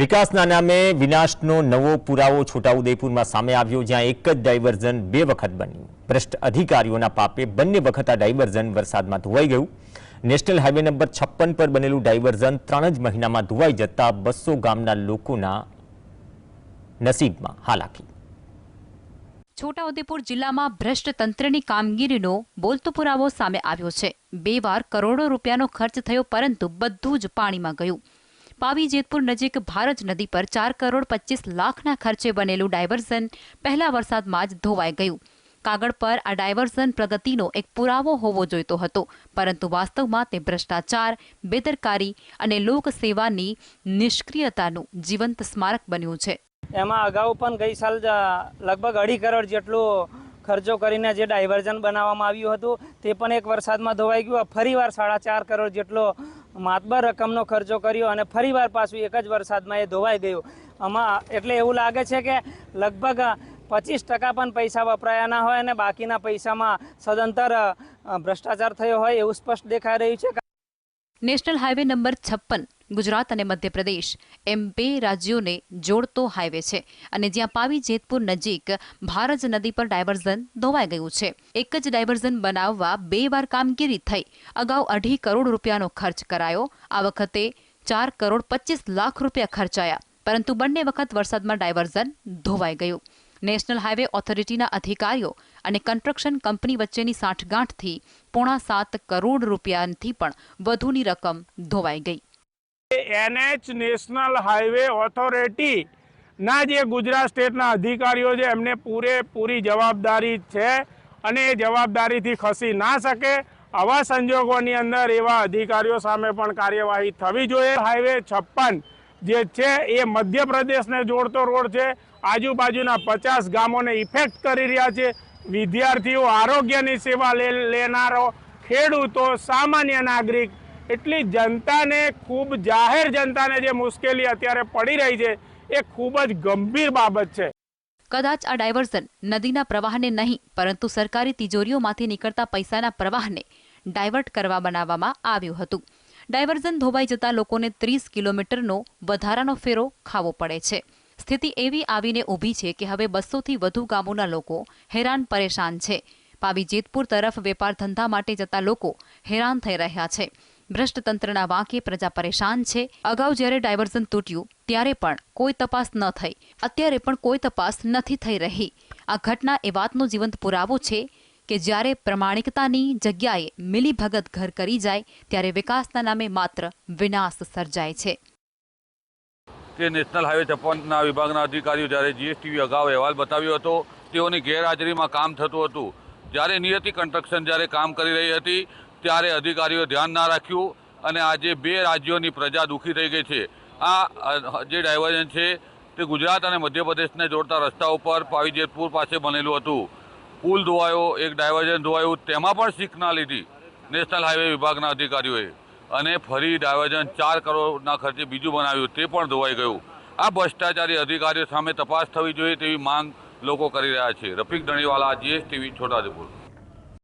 વિકાસના નામે વિનાશનો નવો પુરાવો છોટાઉદેપુરમાં સામે આવ્યો, જ્યાં એક જ ડાયવર્ઝન બે વખત બન્યું. ભ્રષ્ટ અધિકારીઓના પાપે બંને વખત આ ડાયવર્ઝન વરસાદમાં ધોવાઈ ગયું. નેશનલ હાઈવે નંબર છપ્પન પર બનેલું ડાયવર્ઝન ત્રણ જ મહિનામાં ધોવાઈ જતા બસો ગામના લોકોના નસીબમાં હાલાકી. છોટાઉદેપુર જિલ્લામાં ભ્રષ્ટ તંત્રની કામગીરીનો બોલતો પુરાવો સામે આવ્યો છે. બે વાર કરોડો રૂપિયાનો ખર્ચ થયો, પરંતુ બધું જ પાણીમાં ગયું. પાવી જેતપુર નજીક ભારજ નદી પર ચાર કરોડ પચીસ લાખના ખર્ચે બનેલું ડાયવર્ઝન પહેલા વરસાદમાં જ ધોવાઈ ગયું. કાગળ પર આ ડાયવર્ઝન પ્રગતિનો એક પુરાવો હોવો જોઈતો હતો, પરંતુ વાસ્તવમાં તે ભ્રષ્ટાચાર, બેદરકારી અને લોકસેવાની નિષ્ક્રિયતાનું જીવંત સ્મારક બન્યું છે. એમાં અગાઉ પણ ગઈ સાલ લગભગ અઢી કરોડ જેટલું ખર્ચો કરીને જે ડાયવર્ઝન બનાવવામાં આવ્યું હતું, તે પણ એક વરસાદમાં ધોવાઈ ગયું. ફરીવાર સાડા ચાર કરોડ જેટલો માતબર રકમનો ખર્ચો કર્યો અને ફરીવાર પાછું એક જ વરસાદમાં એ ધોવાઈ ગયું. આમાં એટલે એવું લાગે છે કે લગભગ પચીસ ટકા પણ પૈસા વપરાયા ના હોય અને બાકીના પૈસામાં સદંતર ભ્રષ્ટાચાર થયો હોય એવું સ્પષ્ટ દેખાઈ રહ્યું છે. નેશનલ હાઈવે નંબર છપ્પન. ગુજરાત અને મધ્યપ્રદેશ એમ બે રાજ્યોને જોડતો હાઈવે છે અને જ્યાં પાવી જેતપુર નજીક ભારજ નદી પર ડાયવર્ઝન ધોવાઈ ગયું છે. એક જ ડાયવર્ઝન બનાવવા બે વાર કામગીરી થઈ. અગાઉ અઢી કરોડ રૂપિયાનો ખર્ચ કરાયો. આ વખતે ચાર કરોડ પચીસ લાખ રૂપિયા ખર્ચાયા. પરંતુ બંને વખત વરસાદમાં ડાયવર્ઝન ધોવાઈ ગયું. નેશનલ હાઇવે ઓથોરિટીના અધિકારીઓ અને કન્સ્ટ્રક્શન કંપની વચ્ચેની સાંઠગાંઠથી પોણા સાત કરોડ રૂપિયાથી પણ વધુની રકમ ધોવાઈ ગઈ. એનએચ નેશનલ હાઈવે ઓથોરિટી ના જે ગુજરાત સ્ટેટના અધિકારીઓ છે, એમને પૂરેપૂરી જવાબદારી છે અને એ જવાબદારીથી ખસી ના શકે. આવા સંજોગોની અંદર એવા અધિકારીઓ સામે પણ કાર્યવાહી થવી જોઈએ. હાઈવે છપ્પન જે છે, એ મધ્યપ્રદેશને જોડતો રોડ છે. આજુબાજુના પચાસ ગામોને ઇફેક્ટ કરી રહ્યા છે. વિદ્યાર્થીઓ આરોગ્યની સેવા લેનારો ખેડૂતો, સામાન્ય નાગરિક એટલી જનતાને, ખૂબ જાહેર જનતાને જે મુશ્કેલી અત્યારે પડી રહી છે, એ ખૂબ જ ગંભીર બાબત છે. કદાચ આ ડાયવર્ઝન નદીના પ્રવાહને નહીં, પરંતુ સરકારી તિજોરીઓમાંથી નીકળતા પૈસાના પ્રવાહને ડાયવર્ટ કરવા બનાવવામાં આવ્યું હતું. ડાયવર્ઝન ધોવાઈ જતા લોકોને ત્રીસ કિલોમીટરનો વધારાનો ફેરો ખાવો પડે છે. સ્થિતિ એવી આવીને ઊભી છે કે હવે બસોથી વધુ ગામોના લોકો હેરાન પરેશાન છે. પાવી જેતપુર તરફ વેપાર ધંધા માટે જતા લોકો હેરાન થઈ રહ્યા છે. ભ્રષ્ટ તંત્રના વાંકે પ્રજા પરેશાન છે. અગાઉ જ્યારે ડાયવર્ઝન તૂટ્યું, ત્યારે પણ કોઈ તપાસ ન થઈ. અત્યારે પણ કોઈ તપાસ નથી થઈ રહી. આ ઘટના એ વાતનો જીવંત પુરાવો છે કે જ્યારે પ્રમાણિકતાની જગ્યાએ મિલીભગત ઘર કરી જાય, ત્યારે વિકાસના નામે માત્ર વિનાશ સર્જાય છે. કે નેશનલ હાઈવે છપ્પનના વિભાગના અધિકારીઓ જ્યારે જીએસટીવી અગાઉ અહેવાલ બતાવ્યો હતો, તેઓની ગેરહાજરીમાં કામ થતું હતું. જ્યારે નિયતિ કન્સ્ટ્રક્શન જ્યારે કામ કરી રહી હતી ત્યારે અધિકારીઓ ધ્યાન ના રાખ્યું અને આજે બે રાજ્યોની પ્રજા દુઃખી થઈ ગઈ છે. આ જે ડાયવર્જન છે તે ગુજરાત અને મધ્યપ્રદેશને જોડતા રસ્તા ઉપર પાવીજેતપુર પાસે બનેલું હતું. પુલ ધોવાયો, એક ડાયવર્જન ધોવાયું, તેમાં પણ ના લીધી નેશનલ હાઈવે વિભાગના અધિકારીઓએ. અને ફરી ડાયવર્જન ચાર કરોડના ખર્ચે બીજું બનાવ્યું, તે પણ ધોવાઈ ગયું. આ ભ્રષ્ટાચારી અધિકારીઓ સામે તપાસ થવી જોઈએ તેવી માંગ લોકો કરી રહ્યા છે. રફીક ધણીવાલા, જીએસટીવી છોટાઉદેપુર